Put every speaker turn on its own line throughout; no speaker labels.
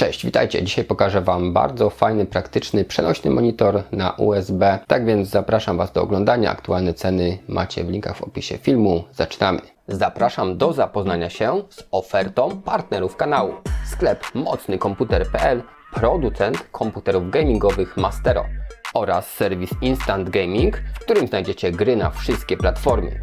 Cześć, witajcie. Dzisiaj pokażę Wam bardzo fajny, praktyczny, przenośny monitor na USB. Tak więc zapraszam Was do oglądania. Aktualne ceny macie w linkach w opisie filmu. Zaczynamy. Zapraszam do zapoznania się z ofertą partnerów kanału. Sklep mocnykomputer.pl, producent komputerów gamingowych Mastero oraz serwis Instant Gaming, w którym znajdziecie gry na wszystkie platformy.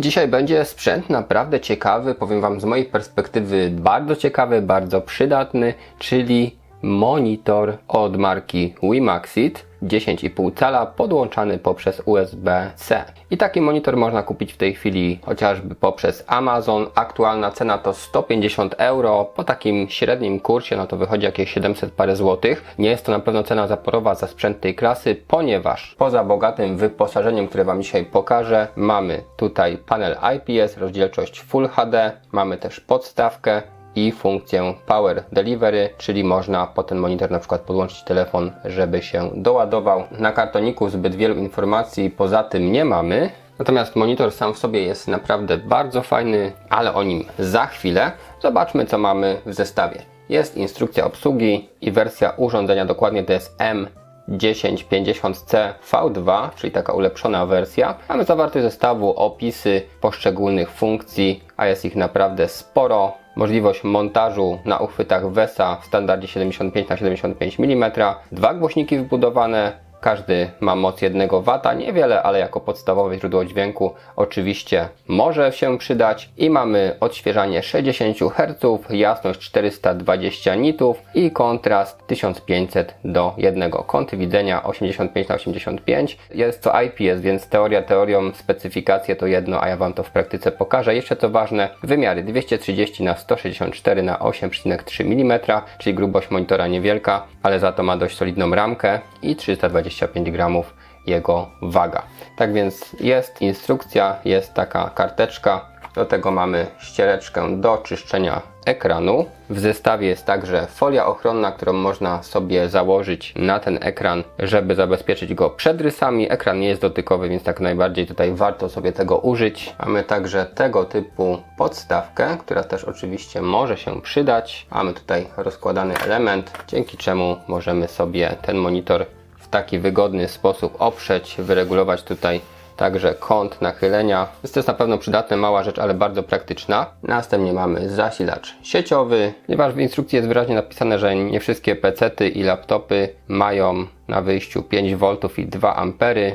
Dzisiaj będzie sprzęt naprawdę ciekawy, powiem Wam z mojej perspektywy bardzo ciekawy, bardzo przydatny, czyli monitor od marki Wimaxit 10,5 cala podłączany poprzez USB-C. I taki monitor można kupić w tej chwili chociażby poprzez Amazon. Aktualna cena to 150 euro. Po takim średnim kursie no to wychodzi jakieś 700 parę złotych. Nie jest to na pewno cena zaporowa za sprzęt tej klasy, ponieważ poza bogatym wyposażeniem, które Wam dzisiaj pokażę, mamy tutaj panel IPS, rozdzielczość Full HD, mamy też podstawkę, i funkcję Power Delivery, czyli można po ten monitor na przykład podłączyć telefon, żeby się doładował. Na kartoniku zbyt wielu informacji poza tym nie mamy. Natomiast monitor sam w sobie jest naprawdę bardzo fajny, ale o nim za chwilę. Zobaczmy co mamy w zestawie. Jest instrukcja obsługi i wersja urządzenia, dokładnie to jest M 1050C V2, czyli taka ulepszona wersja. Mamy zawartość zestawu, opisy poszczególnych funkcji, a jest ich naprawdę sporo. Możliwość montażu na uchwytach VESA w standardzie 75 na 75 mm. Dwa głośniki wbudowane, każdy ma moc 1 W, niewiele, ale jako podstawowe źródło dźwięku oczywiście może się przydać. I mamy odświeżanie 60 Hz, jasność 420 nitów i kontrast 1500 do 1. Kąty widzenia 85 na 85. Jest to IPS, więc teoria teorią, specyfikacje to jedno, a ja Wam to w praktyce pokażę. Jeszcze co ważne, wymiary 230 na 164 na 8,3 mm, czyli grubość monitora niewielka, ale za to ma dość solidną ramkę i 320 25 gramów jego waga. Tak więc jest instrukcja, jest taka karteczka. Do tego mamy ściereczkę do czyszczenia ekranu. W zestawie jest także folia ochronna, którą można sobie założyć na ten ekran, żeby zabezpieczyć go przed rysami. Ekran nie jest dotykowy, więc tak najbardziej tutaj warto sobie tego użyć. Mamy także tego typu podstawkę, która też oczywiście może się przydać. Mamy tutaj rozkładany element, dzięki czemu możemy sobie ten monitor taki wygodny sposób oprzeć, wyregulować tutaj także kąt nachylenia. Jest to jest na pewno przydatna, mała rzecz, ale bardzo praktyczna. Następnie mamy zasilacz sieciowy, ponieważ w instrukcji jest wyraźnie napisane, że nie wszystkie pecety i laptopy mają na wyjściu 5V i 2 A,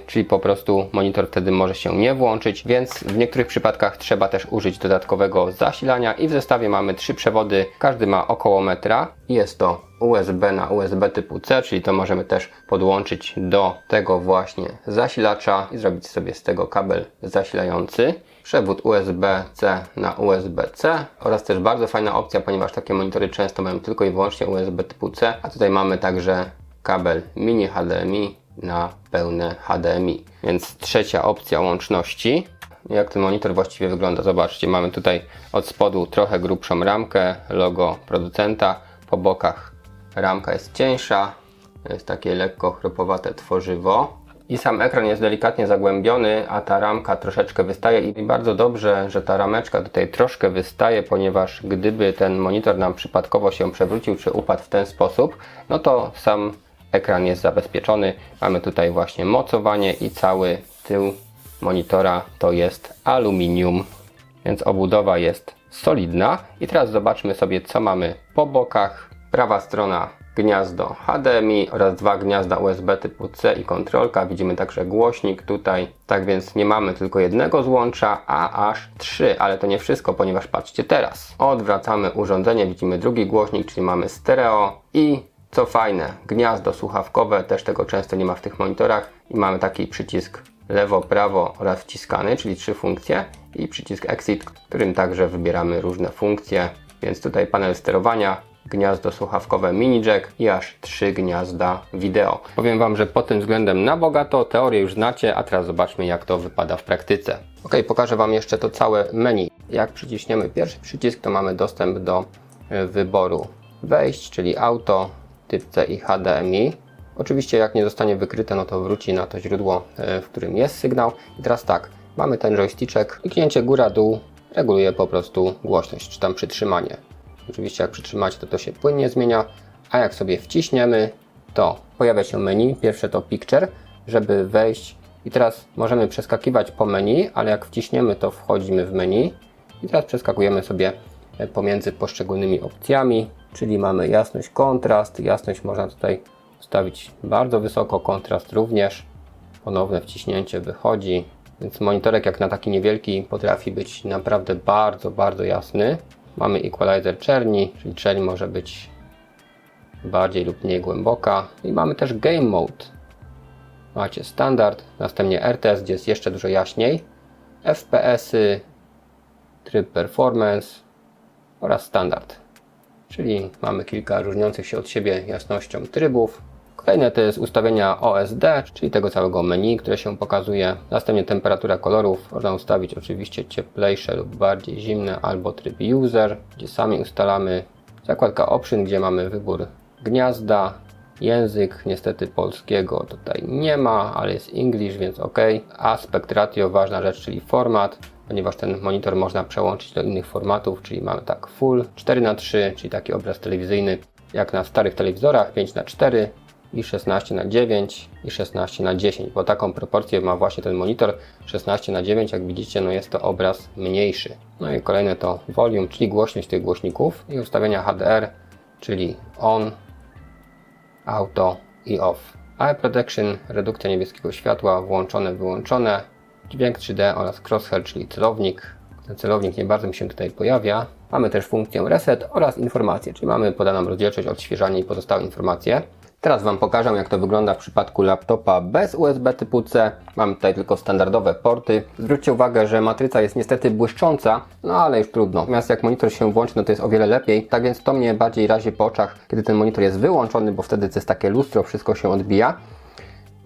czyli po prostu monitor wtedy może się nie włączyć, więc w niektórych przypadkach trzeba też użyć dodatkowego zasilania i w zestawie mamy trzy przewody, każdy ma około metra. Jest to USB na USB typu C, czyli to możemy też podłączyć do tego właśnie zasilacza i zrobić sobie z tego kabel zasilający. Przewód USB-C na USB-C oraz też bardzo fajna opcja, ponieważ takie monitory często mają tylko i wyłącznie USB typu C, a tutaj mamy także kabel mini HDMI na pełne HDMI. Więc trzecia opcja łączności. Jak ten monitor właściwie wygląda? Zobaczcie, mamy tutaj od spodu trochę grubszą ramkę, logo producenta, po bokach ramka jest cieńsza, jest takie lekko chropowate tworzywo. I sam ekran jest delikatnie zagłębiony, a ta ramka troszeczkę wystaje i bardzo dobrze, że ta rameczka tutaj troszkę wystaje, ponieważ gdyby ten monitor nam przypadkowo się przewrócił czy upadł w ten sposób, no to sam ekran jest zabezpieczony. Mamy tutaj właśnie mocowanie i cały tył monitora to jest aluminium, więc obudowa jest solidna. I teraz zobaczmy sobie co mamy po bokach. Prawa strona gniazdo HDMI oraz dwa gniazda USB typu C i kontrolka. Widzimy także głośnik tutaj. Tak więc nie mamy tylko jednego złącza, a aż trzy, ale to nie wszystko, ponieważ patrzcie teraz. Odwracamy urządzenie, widzimy drugi głośnik, czyli mamy stereo i co fajne, gniazdo słuchawkowe, też tego często nie ma w tych monitorach i mamy taki przycisk lewo, prawo oraz wciskany, czyli trzy funkcje i przycisk exit, którym także wybieramy różne funkcje, więc tutaj panel sterowania, gniazdo słuchawkowe mini jack i aż trzy gniazda wideo. Powiem Wam, że pod tym względem na bogato, teorię już znacie, a teraz zobaczmy jak to wypada w praktyce. Ok, pokażę Wam jeszcze to całe menu. Jak przyciśniemy pierwszy przycisk, to mamy dostęp do e, wyboru wejść, czyli auto, typ C i. HDMI. Oczywiście jak nie zostanie wykryte, no to wróci na to źródło, e, w którym jest sygnał. I teraz tak, mamy ten joysticzek, kliknięcie góra-dół reguluje po prostu głośność, czy tam przytrzymanie. Oczywiście jak przytrzymacie, to to się płynnie zmienia, a jak sobie wciśniemy, to pojawia się menu, pierwsze to picture, żeby wejść. I teraz możemy przeskakiwać po menu, ale jak wciśniemy, to wchodzimy w menu. I teraz przeskakujemy sobie e, pomiędzy poszczególnymi opcjami, czyli mamy jasność, kontrast, jasność można tutaj ustawić bardzo wysoko, kontrast również, ponowne wciśnięcie wychodzi, więc monitorek jak na taki niewielki potrafi być naprawdę bardzo, bardzo jasny. Mamy equalizer czerni, czyli czerń może być bardziej lub mniej głęboka. I mamy też Game Mode. Macie standard, następnie RTS, gdzie jest jeszcze dużo jaśniej, FPS-y, tryb performance oraz standard. Czyli mamy kilka różniących się od siebie jasnością trybów. Kolejne to jest ustawienia OSD, czyli tego całego menu, które się pokazuje. Następnie temperatura kolorów. Można ustawić oczywiście cieplejsze lub bardziej zimne, albo tryb user, gdzie sami ustalamy. Zakładka option, gdzie mamy wybór gniazda, język. Niestety polskiego tutaj nie ma, ale jest English, więc ok. Aspect ratio, ważna rzecz, czyli format ponieważ ten monitor można przełączyć do innych formatów, czyli mamy tak full 4x3, czyli taki obraz telewizyjny jak na starych telewizorach 5x4 i 16 na 9 i 16 na 10, bo taką proporcję ma właśnie ten monitor 16 na 9, jak widzicie, no jest to obraz mniejszy. No i kolejne to volume, czyli głośność tych głośników i ustawienia HDR, czyli on, auto i off. Eye protection, redukcja niebieskiego światła, włączone, wyłączone, dźwięk 3D oraz crosshair, czyli celownik. Ten celownik nie bardzo mi się tutaj pojawia. Mamy też funkcję reset oraz informacje, czyli mamy podaną rozdzielczość, odświeżanie i pozostałe informacje. Teraz Wam pokażę, jak to wygląda w przypadku laptopa bez USB typu C. Mam tutaj tylko standardowe porty. Zwróćcie uwagę, że matryca jest niestety błyszcząca, no ale już trudno. Natomiast jak monitor się włączy, no to jest o wiele lepiej. Tak więc to mnie bardziej razi po oczach, kiedy ten monitor jest wyłączony, bo wtedy to jest takie lustro, wszystko się odbija.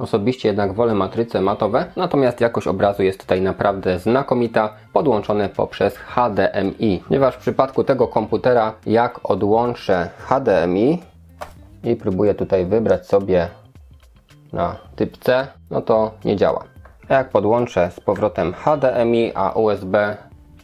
Osobiście jednak wolę matryce matowe, natomiast jakość obrazu jest tutaj naprawdę znakomita, podłączone poprzez HDMI. Ponieważ w przypadku tego komputera, jak odłączę HDMI i próbuję tutaj wybrać sobie na typ C, no to nie działa. Jak podłączę z powrotem HDMI, a USB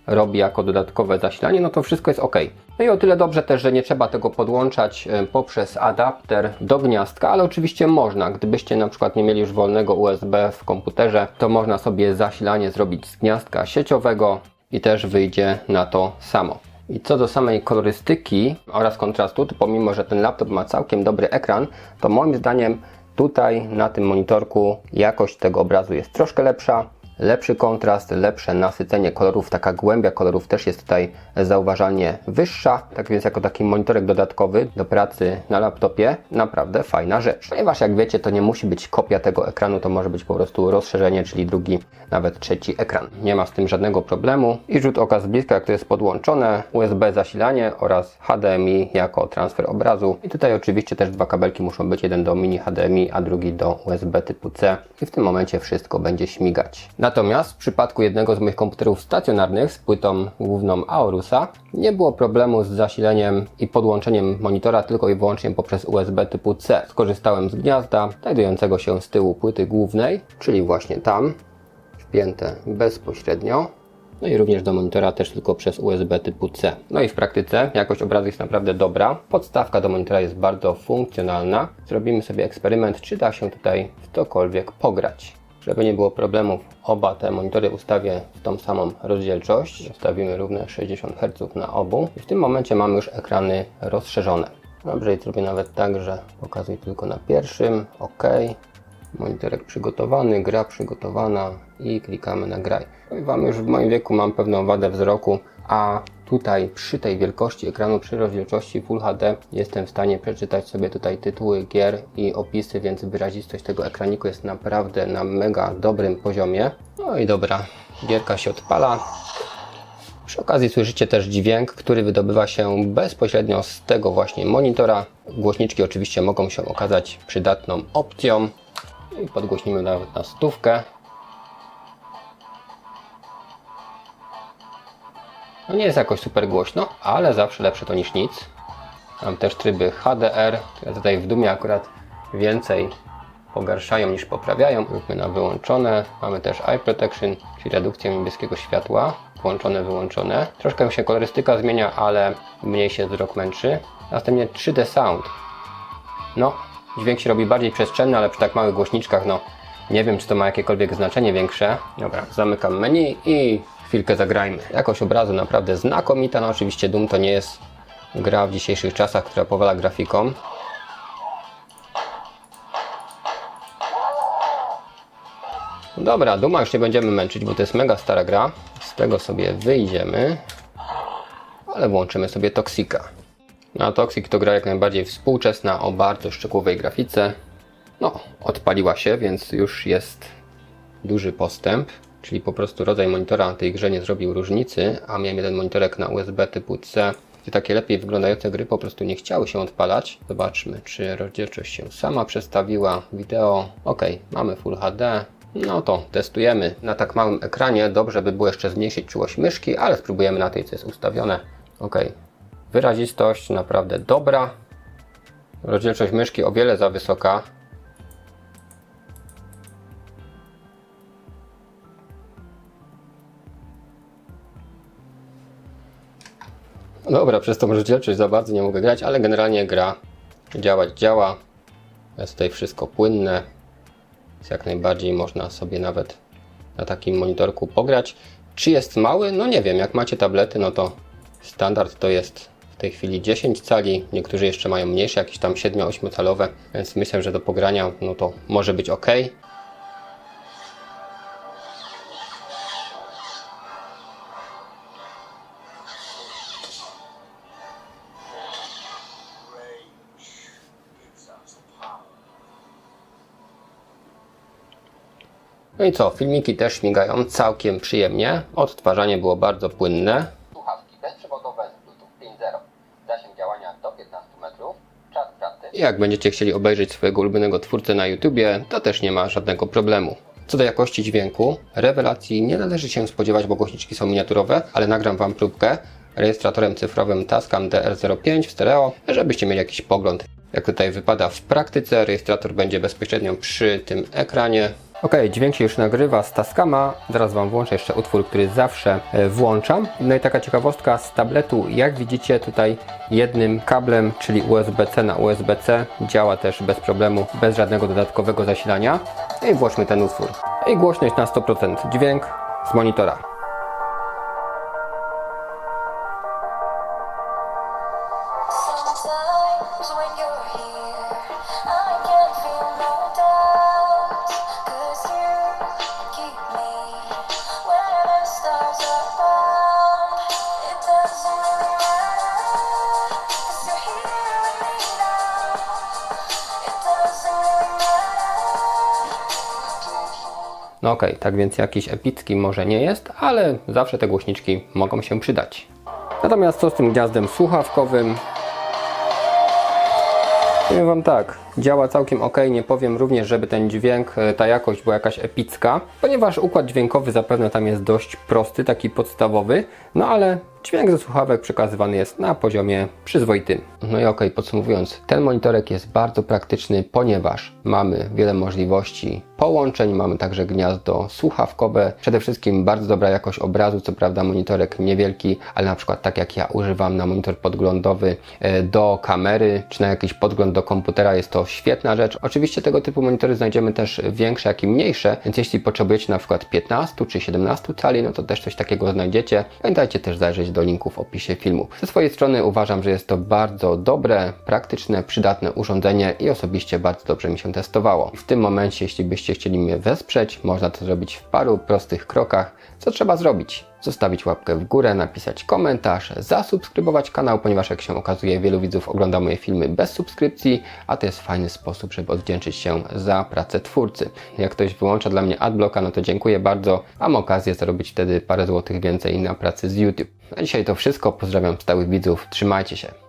robi jako dodatkowe zasilanie, no to wszystko jest ok. No i o tyle dobrze też, że nie trzeba tego podłączać e, poprzez adapter do gniazdka, ale oczywiście można. Gdybyście na przykład nie mieli już wolnego USB w komputerze, to można sobie zasilanie zrobić z gniazdka sieciowego i też wyjdzie na to samo. I co do samej kolorystyki oraz kontrastu, to pomimo, że ten laptop ma całkiem dobry ekran, to moim zdaniem tutaj na tym monitorku jakość tego obrazu jest troszkę lepsza lepszy kontrast, lepsze nasycenie kolorów, taka głębia kolorów też jest tutaj zauważalnie wyższa. Tak więc jako taki monitorek dodatkowy do pracy na laptopie naprawdę fajna rzecz. Ponieważ jak wiecie to nie musi być kopia tego ekranu, to może być po prostu rozszerzenie, czyli drugi, nawet trzeci ekran. Nie ma z tym żadnego problemu. I rzut oka z bliska jak to jest podłączone, USB zasilanie oraz HDMI jako transfer obrazu. I tutaj oczywiście też dwa kabelki muszą być, jeden do mini HDMI, a drugi do USB typu C. I w tym momencie wszystko będzie śmigać. Natomiast w przypadku jednego z moich komputerów stacjonarnych z płytą główną Aorusa nie było problemu z zasileniem i podłączeniem monitora tylko i wyłącznie poprzez USB typu C. Skorzystałem z gniazda znajdującego się z tyłu płyty głównej, czyli właśnie tam, wpięte bezpośrednio. No i również do monitora też tylko przez USB typu C. No i w praktyce jakość obrazu jest naprawdę dobra. Podstawka do monitora jest bardzo funkcjonalna. Zrobimy sobie eksperyment, czy da się tutaj w cokolwiek pograć. Żeby nie było problemów, oba te monitory ustawię w tą samą rozdzielczość. Ustawimy równe 60 Hz na obu. I w tym momencie mamy już ekrany rozszerzone. Dobrze, i zrobię nawet tak, że pokazuję tylko na pierwszym. OK. Monitorek przygotowany, gra przygotowana i klikamy na graj. Powiem Wam, już w moim wieku mam pewną wadę wzroku, a tutaj przy tej wielkości ekranu, przy rozdzielczości Full HD jestem w stanie przeczytać sobie tutaj tytuły gier i opisy, więc wyrazistość tego ekraniku jest naprawdę na mega dobrym poziomie. No i dobra, gierka się odpala. Przy okazji słyszycie też dźwięk, który wydobywa się bezpośrednio z tego właśnie monitora. Głośniczki oczywiście mogą się okazać przydatną opcją. I podgłośnimy nawet na stówkę. No nie jest jakoś super głośno, ale zawsze lepsze to niż nic. Mam też tryby HDR, które tutaj w Dumie akurat więcej pogarszają niż poprawiają. Róbmy na wyłączone. Mamy też Eye Protection, czyli redukcję niebieskiego światła. włączone, wyłączone. Troszkę się kolorystyka zmienia, ale mniej się wzrok męczy. Następnie 3D Sound. No, dźwięk się robi bardziej przestrzenny, ale przy tak małych głośniczkach, no nie wiem, czy to ma jakiekolwiek znaczenie większe. Dobra, zamykam menu i chwilkę zagrajmy. Jakość obrazu naprawdę znakomita. No oczywiście Doom to nie jest gra w dzisiejszych czasach, która powala grafiką. Dobra, Duma już nie będziemy męczyć, bo to jest mega stara gra. Z tego sobie wyjdziemy, ale włączymy sobie Toxika. A Toxic to gra jak najbardziej współczesna o bardzo szczegółowej grafice. No, odpaliła się, więc już jest duży postęp. Czyli po prostu rodzaj monitora na tej grze nie zrobił różnicy, a miałem jeden monitorek na USB typu C, gdzie takie lepiej wyglądające gry po prostu nie chciały się odpalać. Zobaczmy, czy rozdzielczość się sama przestawiła. Wideo, ok, mamy Full HD. No to testujemy. Na tak małym ekranie dobrze by było jeszcze zmniejszyć czułość myszki, ale spróbujemy na tej, co jest ustawione. Ok, wyrazistość naprawdę dobra. Rozdzielczość myszki o wiele za wysoka. Dobra, przez tą rozdzielczość za bardzo nie mogę grać, ale generalnie gra działać działa. Jest tutaj wszystko płynne. Jest jak najbardziej można sobie nawet na takim monitorku pograć. Czy jest mały? No nie wiem. Jak macie tablety, no to standard to jest w tej chwili 10 cali. Niektórzy jeszcze mają mniejsze, jakieś tam 7-8 calowe, więc myślę, że do pogrania no to może być ok. No i co, filmiki też śmigają całkiem przyjemnie. Odtwarzanie było bardzo płynne. Słuchawki bezprzewodowe z Bluetooth 5.0. Zasięg działania do 15 metrów. Czas pracy. Jak będziecie chcieli obejrzeć swojego ulubionego twórcę na YouTubie, to też nie ma żadnego problemu. Co do jakości dźwięku, rewelacji nie należy się spodziewać, bo głośniczki są miniaturowe, ale nagram Wam próbkę rejestratorem cyfrowym Tascam DR05 w stereo, żebyście mieli jakiś pogląd, jak tutaj wypada w praktyce. Rejestrator będzie bezpośrednio przy tym ekranie. Ok, dźwięk się już nagrywa z Tascama. Zaraz Wam włączę jeszcze utwór, który zawsze e, włączam. No i taka ciekawostka z tabletu, jak widzicie tutaj jednym kablem, czyli USB-C na USB-C działa też bez problemu, bez żadnego dodatkowego zasilania. No i włączmy ten utwór. I głośność na 100%, dźwięk z monitora.
Sometimes when you're
No okej, tak więc jakiś epicki może nie jest, ale zawsze te głośniczki mogą się przydać. Natomiast co z tym gniazdem słuchawkowym? Powiem Wam tak, działa całkiem ok, nie powiem również, żeby ten dźwięk, e, ta jakość była jakaś epicka, ponieważ układ dźwiękowy zapewne tam jest dość prosty, taki podstawowy, no ale dźwięk ze słuchawek przekazywany jest na poziomie przyzwoitym. No i ok, podsumowując, ten monitorek jest bardzo praktyczny, ponieważ mamy wiele możliwości połączeń, mamy także gniazdo słuchawkowe, przede wszystkim bardzo dobra jakość obrazu, co prawda monitorek niewielki, ale na przykład tak jak ja używam na monitor podglądowy e, do kamery, czy na jakiś podgląd do komputera jest to świetna rzecz. Oczywiście tego typu monitory znajdziemy też większe, jak i mniejsze, więc jeśli potrzebujecie na przykład 15 czy 17 cali, no to też coś takiego znajdziecie. Pamiętajcie też zajrzeć do linków w opisie filmu. Ze swojej strony uważam, że jest to bardzo dobre, praktyczne, przydatne urządzenie i osobiście bardzo dobrze mi się testowało. W tym momencie, jeśli byście chcieli mnie wesprzeć, można to zrobić w paru prostych krokach. Co trzeba zrobić? Zostawić łapkę w górę, napisać komentarz, zasubskrybować kanał, ponieważ jak się okazuje, wielu widzów ogląda moje filmy bez subskrypcji, a to jest fajny sposób, żeby odwdzięczyć się za pracę twórcy. Jak ktoś wyłącza dla mnie adblocka, no to dziękuję bardzo. Mam okazję zarobić wtedy parę złotych więcej na pracy z YouTube. Na dzisiaj to wszystko. Pozdrawiam stałych widzów. Trzymajcie się.